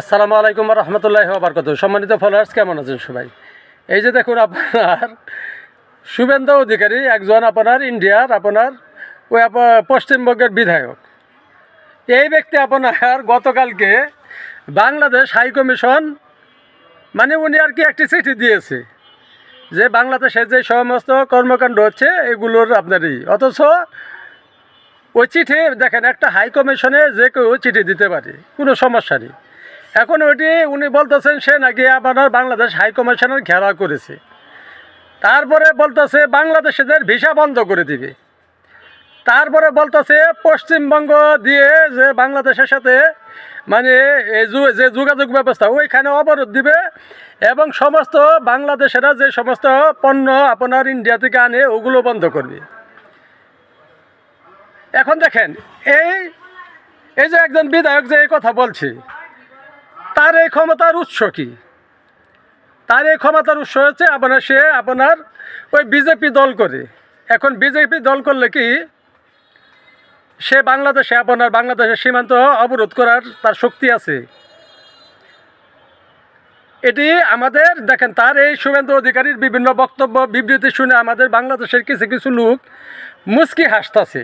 আসসালামু আলাইকুম রহমতুল্লাহ বারকত সম্মানিত ফলোয়ার্স কেমন আছেন সবাই? এই যে দেখুন আপনার শুভেন্দু অধিকারী, একজন আপনার ইন্ডিয়ার, আপনার ওই পশ্চিমবঙ্গের বিধায়ক। এই ব্যক্তি আপনার গতকালকে বাংলাদেশ হাই কমিশন মানে উনি আর কি একটি চিঠি দিয়েছে যে বাংলাদেশে যে সমস্ত কর্মকাণ্ড হচ্ছে, এগুলোর আপনারই। অথচ ওই চিঠি, দেখেন, একটা হাই কমিশনে যে কেউ চিঠি দিতে পারে, কোনো সমস্যা নেই। এখন ওইটি উনি বলতেছেন সে নাকি আপনার বাংলাদেশ হাই কমিশনের ঘেরা করেছে। তারপরে বলতেছে বাংলাদেশিদের ভিসা বন্ধ করে দিবে। তারপরে বলতেছে পশ্চিমবঙ্গ দিয়ে যে বাংলাদেশের সাথে মানে যে যোগাযোগ ব্যবস্থা ওইখানে অবরোধ দিবে এবং সমস্ত বাংলাদেশেরা যে সমস্ত পণ্য আপনার ইন্ডিয়া থেকে আনে ওগুলো বন্ধ করবে। এখন দেখেন, এই এই যে একজন বিধায়ক যে এই কথা বলছে তার এই ক্ষমতার উৎস কি? তার এই ক্ষমতার উৎস হচ্ছে আপনার, সে আপনার ওই বিজেপি দল করে। এখন বিজেপি দল করলে কি? সে বাংলাদেশে, আপনার বাংলাদেশের সীমান্ত অবরোধ করার তার শক্তি আছে। এটি আমাদের, দেখেন, তার এই শুভেন্দু অধিকারীর বিভিন্ন বক্তব্য, বিবৃতি শুনে আমাদের বাংলাদেশের কিছু কিছু লোক মুস্কি হাসতাছে।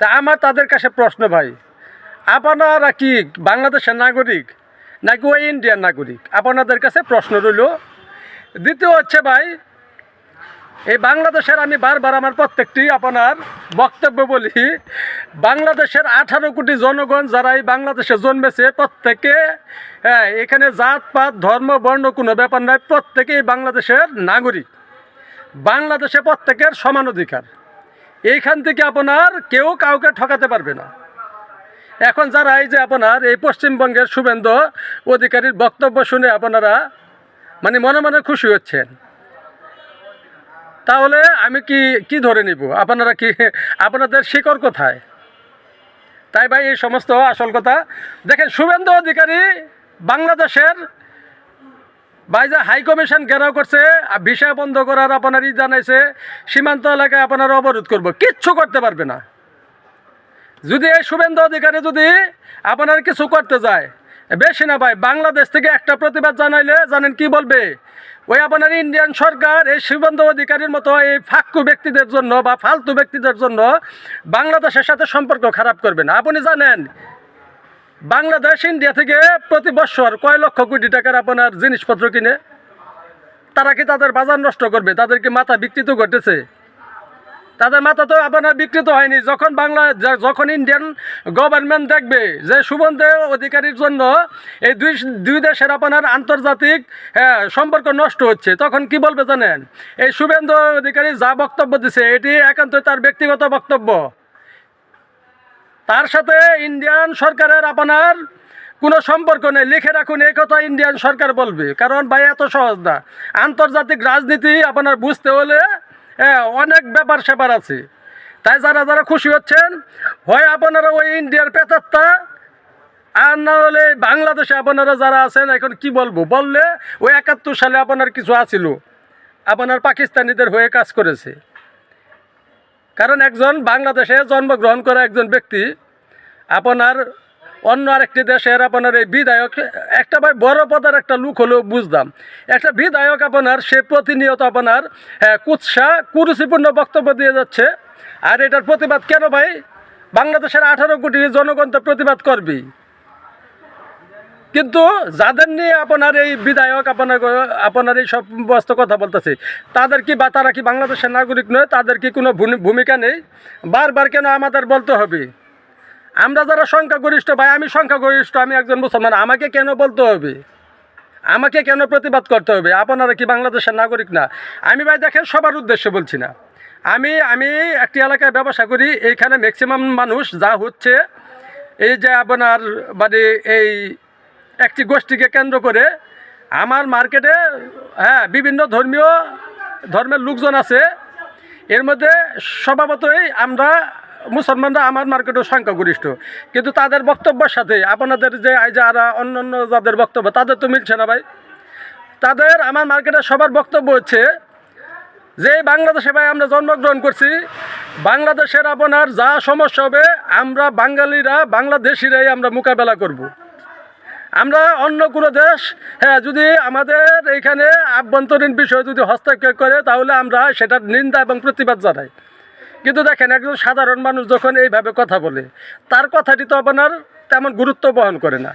তা আমার তাদের কাছে প্রশ্ন ভাই আপনারা কি বাংলাদেশের নাগরিক নাকি ওই ইন্ডিয়ার নাগরিক? আপনাদের কাছে প্রশ্ন রইল। দ্বিতীয় হচ্ছে ভাই, এই বাংলাদেশের আমি বারবার আমার প্রত্যেকটি আপনার বক্তব্য বলি, বাংলাদেশের আঠারো কোটি জনগণ যারা এই বাংলাদেশে জন্মেছে, প্রত্যেকে হ্যাঁ এখানে জাত, পাত, ধর্ম, বর্ণ কোনো ব্যাপার নয় প্রত্যেকে এই বাংলাদেশের নাগরিক। বাংলাদেশে প্রত্যেকের সমান অধিকার। এইখান থেকে আপনার কেউ কাউকে ঠকাতে পারবে না। এখন যারা এই যে আপনার এই পশ্চিমবঙ্গের শুভেন্দু অধিকারীর বক্তব্য শুনে আপনারা মানে মনে মনে খুশি হচ্ছেন। তাহলে আমি কি কি ধরে নিব? আপনারা কি, আপনাদের শিকড় কোথায়? তাই ভাই, এই সমস্ত আসল কথা। দেখেন, শুভেন্দু অধিকারী বাংলাদেশের বাইজা হাই কমিশন ঘেরাও করছে ভিসা বন্ধ করার আপনার ই জানাইছে, সীমান্ত এলাকায় আপনারা অবরোধ করব। কিচ্ছু করতে পারবে না। যদি এই শুভেন্দু অধিকারী যদি আপনার কিছু করতে যায়, বেশি না ভাই, বাংলাদেশ থেকে একটা প্রতিবাদ জানাইলে জানেন কি বলবে? ওই আপনার ইন্ডিয়ান সরকার, এই শুভেন্দু অধিকারীর মতো এই ফাক্কু ব্যক্তিদের জন্য বা ফালতু ব্যক্তিদের জন্য বাংলাদেশের সাথে সম্পর্ক খারাপ করবে না। আপনি জানেন, বাংলাদেশ ইন্ডিয়া থেকে প্রতি বছর কয় লক্ষ কোটি টাকার আপনার জিনিসপত্র কিনে? তারা কি তাদের বাজার নষ্ট করবে? তাদের কি মাথা বিকৃত ঘটেছে তাদের মাথা তো আপনার বিকৃত হয়নি। যখন বাংলা যখন ইন্ডিয়ান গভর্নমেন্ট দেখবে যে সুবন্ধে অধিকারীর জন্য এই দুই দুই দেশের আপনার আন্তর্জাতিক হ্যাঁ, সম্পর্ক নষ্ট হচ্ছে তখন কি বলবে জানেন? এই শুভেন্দু অধিকারী যা বক্তব্য দিছে এটি একান্ত তার ব্যক্তিগত বক্তব্য। তার সাথে ইন্ডিয়ান সরকারের আপনার কোনো সম্পর্ক নেই। লিখে রাখুন এই কথা ইন্ডিয়ান সরকার বলবে। কারণ ভাই এত সহজ না। আন্তর্জাতিক রাজনীতি আপনার বুঝতে হলে হ্যাঁ অনেক ব্যাপার স্যাপার আছে। তাই যারা যারা খুশি হচ্ছেন, হয় আপনারা ওই ইন্ডিয়ার পেতাত্তা আর না হলে বাংলাদেশে আপনারা যারা আছেন, এখন কি বলব? বললে ওই একাত্তর সালে আপনার কিছু আছিল। আপনার পাকিস্তানিদের হয়ে কাজ করেছে। কারণ একজন বাংলাদেশে জন্মগ্রহণ করা একজন ব্যক্তি, আপনার অন্য আরেকটি দেশের আপনার এই বিধায়ক একটা ভাই বড় পদের একটা লোক হলেও বুঝতাম একটা বিধায়ক আপনার সে প্রতিনিয়ত আপনার হ্যাঁ, কুৎসা কুরুচিপূর্ণ বক্তব্য দিয়ে যাচ্ছে। আর এটার প্রতিবাদ কেন ভাই? বাংলাদেশের আঠারো কোটি জনগণ তো প্রতিবাদ করবেই কিন্তু যাদের নিয়ে আপনার এই বিধায়ক আপনার আপনার এই সমস্ত কথা বলতেছে তাদের কি বা তারা কি বাংলাদেশের নাগরিক নয়? তাদের কি কোনো ভূমি- ভূমিকা নেই? বারবার কেন আমাদের বলতে হবে? আমরা যারা সংখ্যাগরিষ্ঠ ভাই, আমি সংখ্যাগরিষ্ঠ, আমি একজন মুসলমান, আমাকে কেন বলতে হবে? আমাকে কেন প্রতিবাদ করতে হবে? আপনারা কি বাংলাদেশের নাগরিক না? আমি ভাই, দেখেন, সবার উদ্দেশ্যে বলছি না। আমি আমি একটি এলাকায় ব্যবসা করি, এইখানে ম্যাক্সিমাম মানুষ যা হচ্ছে, এই যে আপনার মানে এই একটি গোষ্ঠীকে কেন্দ্র করে, আমার মার্কেটে হ্যাঁ বিভিন্ন ধর্মীয়, ধর্মের লোকজন আছে, এর মধ্যে স্বভাবতই আমরা মুসলমানরা আমার মার্কেটও সংখ্যাগরিষ্ঠ। কিন্তু তাদের বক্তব্যের সাথে আপনাদের যে এই যে আর অন্য অন্য যাদের বক্তব্য, তাদের তো মিলছে না ভাই। তাদের আমার মার্কেটের সবার বক্তব্য হচ্ছে যে, বাংলাদেশে ভাই আমরা জন্মগ্রহণ করছি। বাংলাদেশের আপনার যা সমস্যা হবে, আমরা বাঙালিরা, বাংলাদেশিরাই আমরা মোকাবেলা করব। আমরা অন্য কোনো দেশ হ্যাঁ যদি আমাদের এখানে আভ্যন্তরীণ বিষয় যদি হস্তক্ষেপ করে, তাহলে আমরা সেটার নিন্দা এবং প্রতিবাদ জানাই। কিন্তু দেখেন একজন সাধারণ মানুষ যখন এইভাবে কথা বলে, তার কথাটি তো আপনার তেমন গুরুত্ব বহন করে না।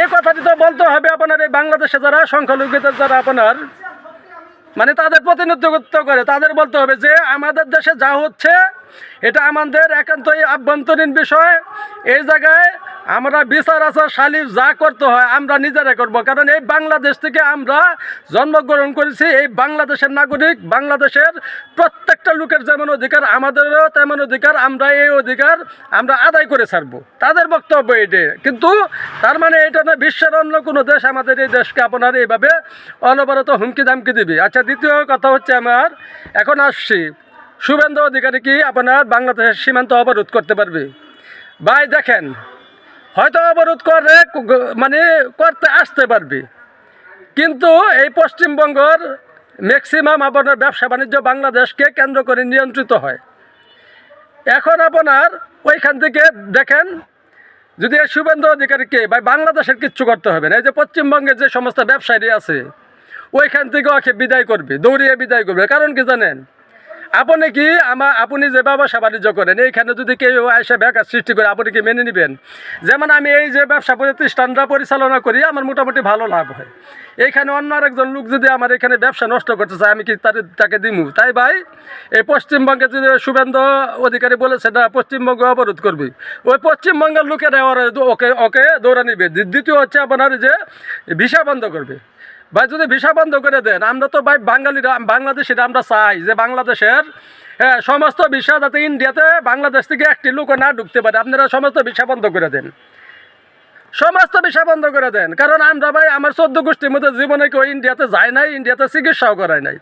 এই কথাটি তো বলতে হবে আপনার এই বাংলাদেশে যারা সংখ্যালঘুদের যারা আপনার মানে তাদের প্রতিনিধিত্ব করে, তাদের বলতে হবে যে আমাদের দেশে যা হচ্ছে, এটা আমাদের একান্তই আভ্যন্তরীণ বিষয়। এই জায়গায় আমরা বিচার আচার সালিশ যা করতে হয়, আমরা নিজেরা করব। কারণ এই বাংলাদেশ থেকে আমরা জন্মগ্রহণ করেছি, এই বাংলাদেশের নাগরিক, বাংলাদেশের প্রত্যেকটা লোকের যেমন অধিকার, আমাদেরও তেমন অধিকার, আমরা এই অধিকার আমরা আদায় করে ছাড়বো। তাদের বক্তব্য এটি কিন্তু তার মানে এটা না বিশ্বের অন্য কোনো দেশ আমাদের এই দেশকে আপনার এইভাবে অনবরত হুমকি দামকি দিবে। আচ্ছা দ্বিতীয় কথা হচ্ছে আমার, এখন আসছি। শুভেন্দু অধিকারী কি আপনার বাংলাদেশের সীমান্ত অবরোধ করতে পারবে? ভাই, দেখেন হয়তো অবরোধ করে মানে করতে আসতে পারবে। কিন্তু এই পশ্চিমবঙ্গর ম্যাক্সিমাম আপনার ব্যবসা বাণিজ্য বাংলাদেশকে কেন্দ্র করে নিয়ন্ত্রিত হয়। এখন আপনার ওইখান থেকে দেখেন, যদি এই শুভেন্দু অধিকারীকে বা বাংলাদেশের কিচ্ছু করতে হবে না, এই যে পশ্চিমবঙ্গের যে সমস্ত ব্যবসায়ী আছে, ওইখান থেকে ওকে বিদায় করবে, দৌড়িয়ে বিদায় করবে। কারণ কি জানেন? আপনি কি আমার আপনি যে ব্যবসা বাণিজ্য করেন, এইখানে যদি কেউ এসে বেকার সৃষ্টি করে, আপনি কি মেনে নেবেন? যেমন আমি এই যে ব্যবসা প্রতিষ্ঠানটা পরিচালনা করি, আমার মোটামুটি ভালো লাভ হয়। এইখানে অন্য আরেকজন লোক যদি আমার এখানে ব্যবসা নষ্ট করতে চায়, আমি কি তার তাকে দিমু? তাই ভাই, এই পশ্চিমবঙ্গে যদি শুভেন্দু অধিকারী বলেছে না, পশ্চিমবঙ্গ অবরোধ করবি। ওই পশ্চিমবঙ্গের লোকেরা ওকে ওকে দৌড়া নিবে দ্বিতীয় হচ্ছে আপনার যে ভিসা বন্ধ করবে। ভাই, যদি ভিসা বন্ধ করে দেন, আমরা তো ভাই বাঙালিরা, বাংলাদেশিরা আমরা চাই যে বাংলাদেশের হ্যাঁ সমস্ত ভিসা যাতে ইন্ডিয়াতে বাংলাদেশ থেকে একটি লোক না ঢুকতে পারে। আপনারা সমস্ত ভিসা বন্ধ করে দেন। সমস্ত ভিসা বন্ধ করে দেন। কারণ আমরা ভাই, আমার চোদ্দ গোষ্ঠীর মধ্যে জীবনে কেউ ইন্ডিয়াতে যায় নাই, ইন্ডিয়াতে চিকিৎসাও করায় নাই।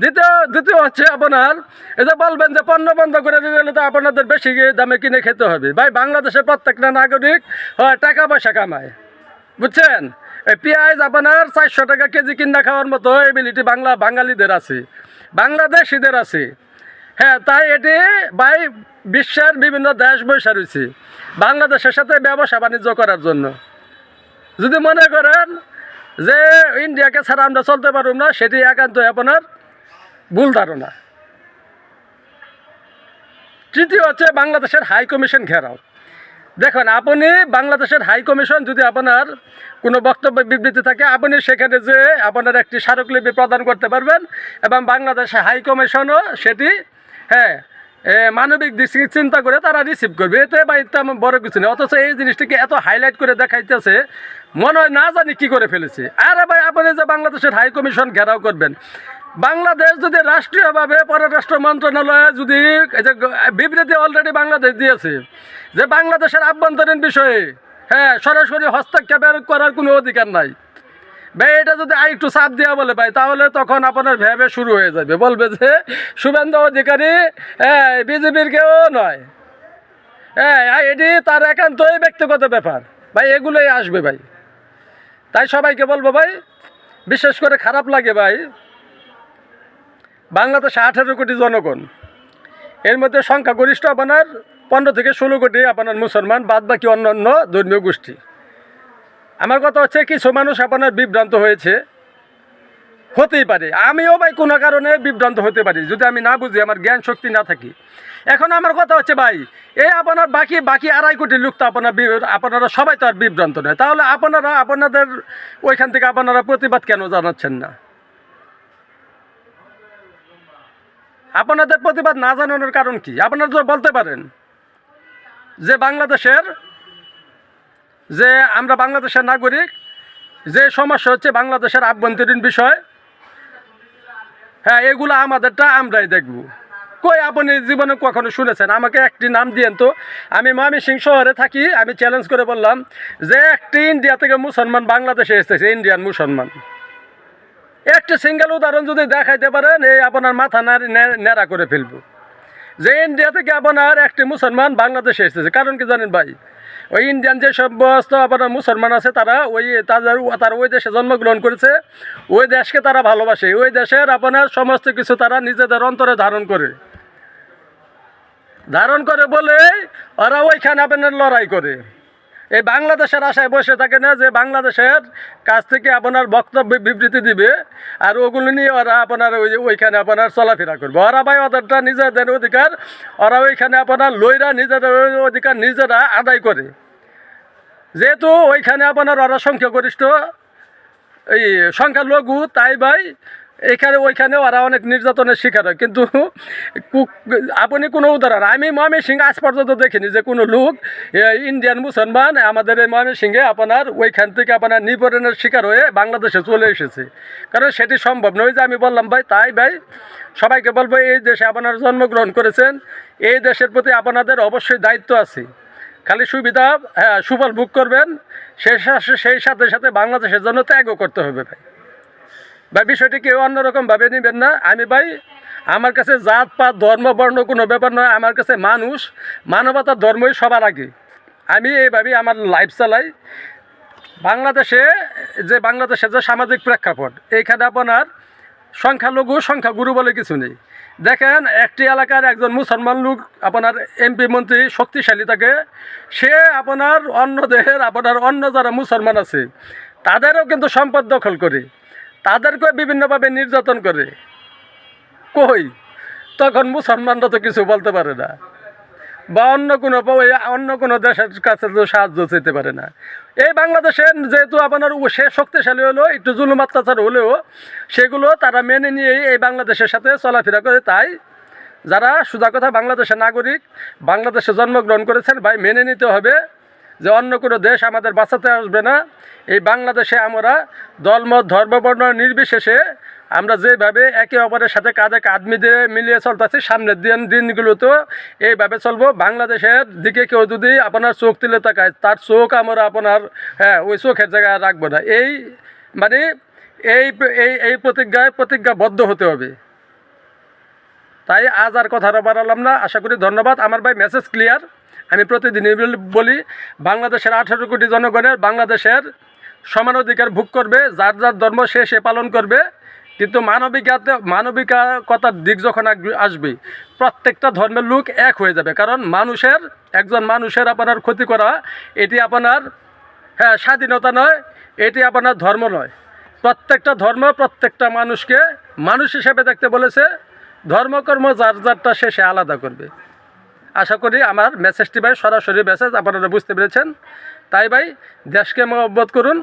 দ্বিতীয় দ্বিতীয় হচ্ছে আপনার, এই যে বলবেন যে পণ্য বন্ধ করে দিলে তো আপনাদের বেশি দামে কিনে খেতে হবে। ভাই, বাংলাদেশের প্রত্যেকটা নাগরিক টাকা পয়সা কামায়। বুঝছেন? পেঁয়াজ আপনার চারশো টাকা কেজি কিনা খাওয়ার মতো এবিলিটি বাংলা বাঙালিদের আছে, বাংলাদেশিদের আছে। হ্যাঁ তাই এটি বাই বিশ্বের বিভিন্ন দেশ বৈশা রয়েছে, বাংলাদেশের সাথে ব্যবসা বাণিজ্য করার জন্য। যদি মনে করেন যে ইন্ডিয়াকে ছাড়া আমরা চলতে পারব না, সেটি একান্ত আপনার ভুল ধারণা। তৃতীয় হচ্ছে বাংলাদেশের হাই কমিশন ঘেরাও। দেখুন, আপনি বাংলাদেশের হাই কমিশন, যদি আপনার কোনো বক্তব্য বিবৃতি থাকে, আপনি সেখানে যে আপনার একটি স্মারকলিপি প্রদান করতে পারবেন এবং বাংলাদেশের হাই কমিশনও সেটি হ্যাঁ মানবিক দৃষ্টি চিন্তা করে তারা রিসিভ করবে। এতে বা তেমন বড় কিছু নেই। অথচ এই জিনিসটিকে এত হাইলাইট করে দেখাইতেছে, মনে হয় না জানি কি করে ফেলেছে। আরে ভাই, আপনি যে বাংলাদেশের হাই কমিশন ঘেরাও করবেন বাংলাদেশ যদি রাষ্ট্রীয়ভাবে পররাষ্ট্র মন্ত্রণালয়ে যদি বিবৃতি অলরেডি বাংলাদেশ দিয়েছে, যে বাংলাদেশের আভ্যন্তরীণ বিষয়ে হ্যাঁ সরাসরি হস্তক্ষেপের করার কোনো অধিকার নাই। ভাই এটা যদি আর একটু চাপ দেওয়া বলে ভাই, তাহলে তখন আপনার ভেবে শুরু হয়ে যাবে। বলবে যে, শুভেন্দু অধিকারী হ্যাঁ বিজেপির কেউ নয়। হ্যাঁ এটি তার একান্তই ব্যক্তিগত ব্যাপার। ভাই, এগুলোই আসবে ভাই। তাই সবাইকে বলব ভাই, বিশেষ করে খারাপ লাগে ভাই বাংলাদেশে আঠেরো কোটি জনগণ। এর মধ্যে সংখ্যাগরিষ্ঠ আপনার পনেরো থেকে ষোলো কোটি আপনার মুসলমান বাদ বাকি অন্যান্য ধর্মীয় গোষ্ঠী। আমার কথা হচ্ছে, কিছু মানুষ আপনার বিভ্রান্ত হয়েছে। হতেই পারে। আমিও ভাই কোনো কারণে বিভ্রান্ত হতে পারি, যদি আমি না বুঝি, আমার জ্ঞান শক্তি না থাকি। এখন আমার কথা হচ্ছে, ভাই, এই আপনার বাকি বাকি আড়াই কোটি লোক তো আপনার আপনারা সবাই তো আর বিভ্রান্ত নয়। তাহলে আপনারা, আপনাদের ওইখান থেকে আপনারা প্রতিবাদ কেন জানাচ্ছেন না? আপনাদের প্রতিবাদ না জানানোর কারণ কি? আপনারা তো বলতে পারেন যে বাংলাদেশের যে আমরা বাংলাদেশের নাগরিক, যে সমস্যা হচ্ছে বাংলাদেশের আভ্যন্তরীণ বিষয় হ্যাঁ এগুলো আমাদেরটা আমরাই দেখব। কই আপনি জীবনে কখনো শুনেছেন? আমাকে একটি নাম দিয়েন তো। আমি ময়মনসিং শহরে থাকি, আমি চ্যালেঞ্জ করে বললাম যে একটি ইন্ডিয়া থেকে মুসলমান বাংলাদেশে এসেছে, ইন্ডিয়ান মুসলমান। একটি সিঙ্গেল উদাহরণ যদি দেখাইতে পারেন, এই আপনার মাথা নাড়ি- করে ফেলব। যে ইন্ডিয়া থেকে আপনার একটি মুসলমান বাংলাদেশে এসেছে, কারণ কি জানেন ভাই? ওই ইন্ডিয়ান যে সমস্ত আপনার মুসলমান আছে, তারা ওই তাদের তারা ওই দেশে জন্মগ্রহণ করেছে, ওই দেশকে তারা ভালোবাসে, ওই দেশের আপনার সমস্ত কিছু তারা নিজেদের অন্তরে ধারণ করে। ধারণ করে বলে ওরা ওইখানে আপনার লড়াই করে। এই বাংলাদেশের আশায় বসে থাকে না যে বাংলাদেশের কাছ থেকে আপনার বক্তব্য বিবৃতি দিবে, আর ওগুলো নিয়ে ওরা আপনার ওই ওইখানে আপনার চলাফেরা করবে। ওরা ভাই ওদেরটা নিজেদের অধিকার, ওরা ওইখানে আপনার লইরা নিজেদের অধিকার নিজেরা আদায় করে। যেহেতু ওইখানে আপনার ওরা সংখ্যাগরিষ্ঠ এই সংখ্যালঘু, তাই ভাই এখানে ওইখানে ওরা অনেক নির্যাতনের শিকার হয়। কিন্তু আপনি কোনো উদাহরণ, আমি ময়মী সিং আজ পর্যন্ত দেখিনি যে কোনো লোক ইন্ডিয়ান মুসলমান, আমাদের এই ময়মী সিংহে আপনার ওইখান থেকে আপনার নিপরণের শিকার হয়ে বাংলাদেশে চলে এসেছে। কারণ সেটি সম্ভব নয় যে আমি বললাম, ভাই, তাই ভাই, সবাইকে বলব এই দেশে আপনারা জন্মগ্রহণ করেছেন, এই দেশের প্রতি আপনাদের অবশ্যই দায়িত্ব আছে। খালি সুবিধা হ্যাঁ সুফল ভোগ করবেন সেই সা- সেই সাথে সাথে বাংলাদেশের জন্য ত্যাগও করতে হবে ভাই। ভাই, বিষয়টি কেউ অন্যরকমভাবে নেবেন না। আমি ভাই, আমার কাছে জাত, পাত, ধর্ম, বর্ণ কোনো ব্যাপার নয়। আমার কাছে মানুষ, মানবতার ধর্মই সবার আগে। আমি এইভাবেই আমার লাইফ চালাই। বাংলাদেশে যে, বাংলাদেশের যে সামাজিক প্রেক্ষাপট, এইখানে আপনার সংখ্যালঘু, সংখ্যাগুরু বলে কিছু নেই। দেখেন, একটি এলাকার একজন মুসলমান লোক, আপনার এমপি মন্ত্রী শক্তিশালী থাকে সে আপনার অন্য দেশের আপনার অন্য যারা মুসলমান আছে, তাদেরও কিন্তু সম্পদ দখল করে। তাদেরকে বিভিন্নভাবে নির্যাতন করে। কই? তখন মুসলমানরা তো কিছু বলতে পারে না। বা অন্য কোনো অন্য কোনো দেশের কাছে তো সাহায্য চাইতে পারে না। এই বাংলাদেশে যেহেতু আপনার সে শক্তিশালী হলেও, একটু জুলুম অত্যাচার হলেও, সেগুলো তারা মেনে নিয়েই এই বাংলাদেশের সাথে চলাফেরা করে। তাই যারা সুদা কথা বাংলাদেশের নাগরিক, বাংলাদেশে জন্মগ্রহণ করেছেন, ভাই, মেনে নিতে হবে। যে অন্য কোনো দেশ আমাদের বাঁচাতে আসবে না, এই বাংলাদেশে আমরা দলমত, ধর্মবর্ণ নির্বিশেষে আমরা যেভাবে একে অপরের সাথে কাঁধে কাঁধ মিলিয়ে মিলিয়ে চলতেছি, সামনের দিন দিনগুলোতেও এইভাবে চলবো। বাংলাদেশের দিকে কেউ যদি আপনার চোখ তুলে তাকায়, তার চোখ আমরা আপনার হ্যাঁ ওই চোখের জায়গায় রাখব না। এই মানে এই এই এই প্রতিজ্ঞায় প্রতিজ্ঞাবদ্ধ হতে হবে। তাই আজ আর কথা বাড়ালাম না। আশা করি ধন্যবাদ। আমার ভাই মেসেজ ক্লিয়ার আমি প্রতিদিনই বলি বাংলাদেশের আঠেরো কোটি জনগণের বাংলাদেশের সমান অধিকার ভোগ করবে, যার যার ধর্ম সে সে পালন করবে। কিন্তু মানবিকাতে মানবিকতার দিক যখন আসবে, প্রত্যেকটা ধর্মের লোক এক হয়ে যাবে। কারণ মানুষের একজন মানুষের আপনার ক্ষতি করা, এটি আপনার হ্যাঁ স্বাধীনতা নয়, এটি আপনার ধর্ম নয়। প্রত্যেকটা ধর্ম প্রত্যেকটা মানুষকে মানুষ হিসেবে দেখতে বলেছে, ধর্মকর্ম যার যারটা সে আলাদা করবে। আশা করি আমার মেসেজটি ভাই সরাসরি মেসেজ আপনারা বুঝতে পেরেছেন। তাই ভাই, দেশকে মহব্বত করুন,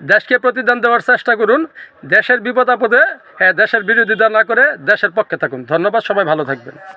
দেশকে প্রতিদান দেওয়ার চেষ্টা করুন, দেশের বিপদ আপদে হ্যাঁ দেশের বিরোধিতা না করে দেশের পক্ষে থাকুন। ধন্যবাদ, সবাই ভালো থাকবেন।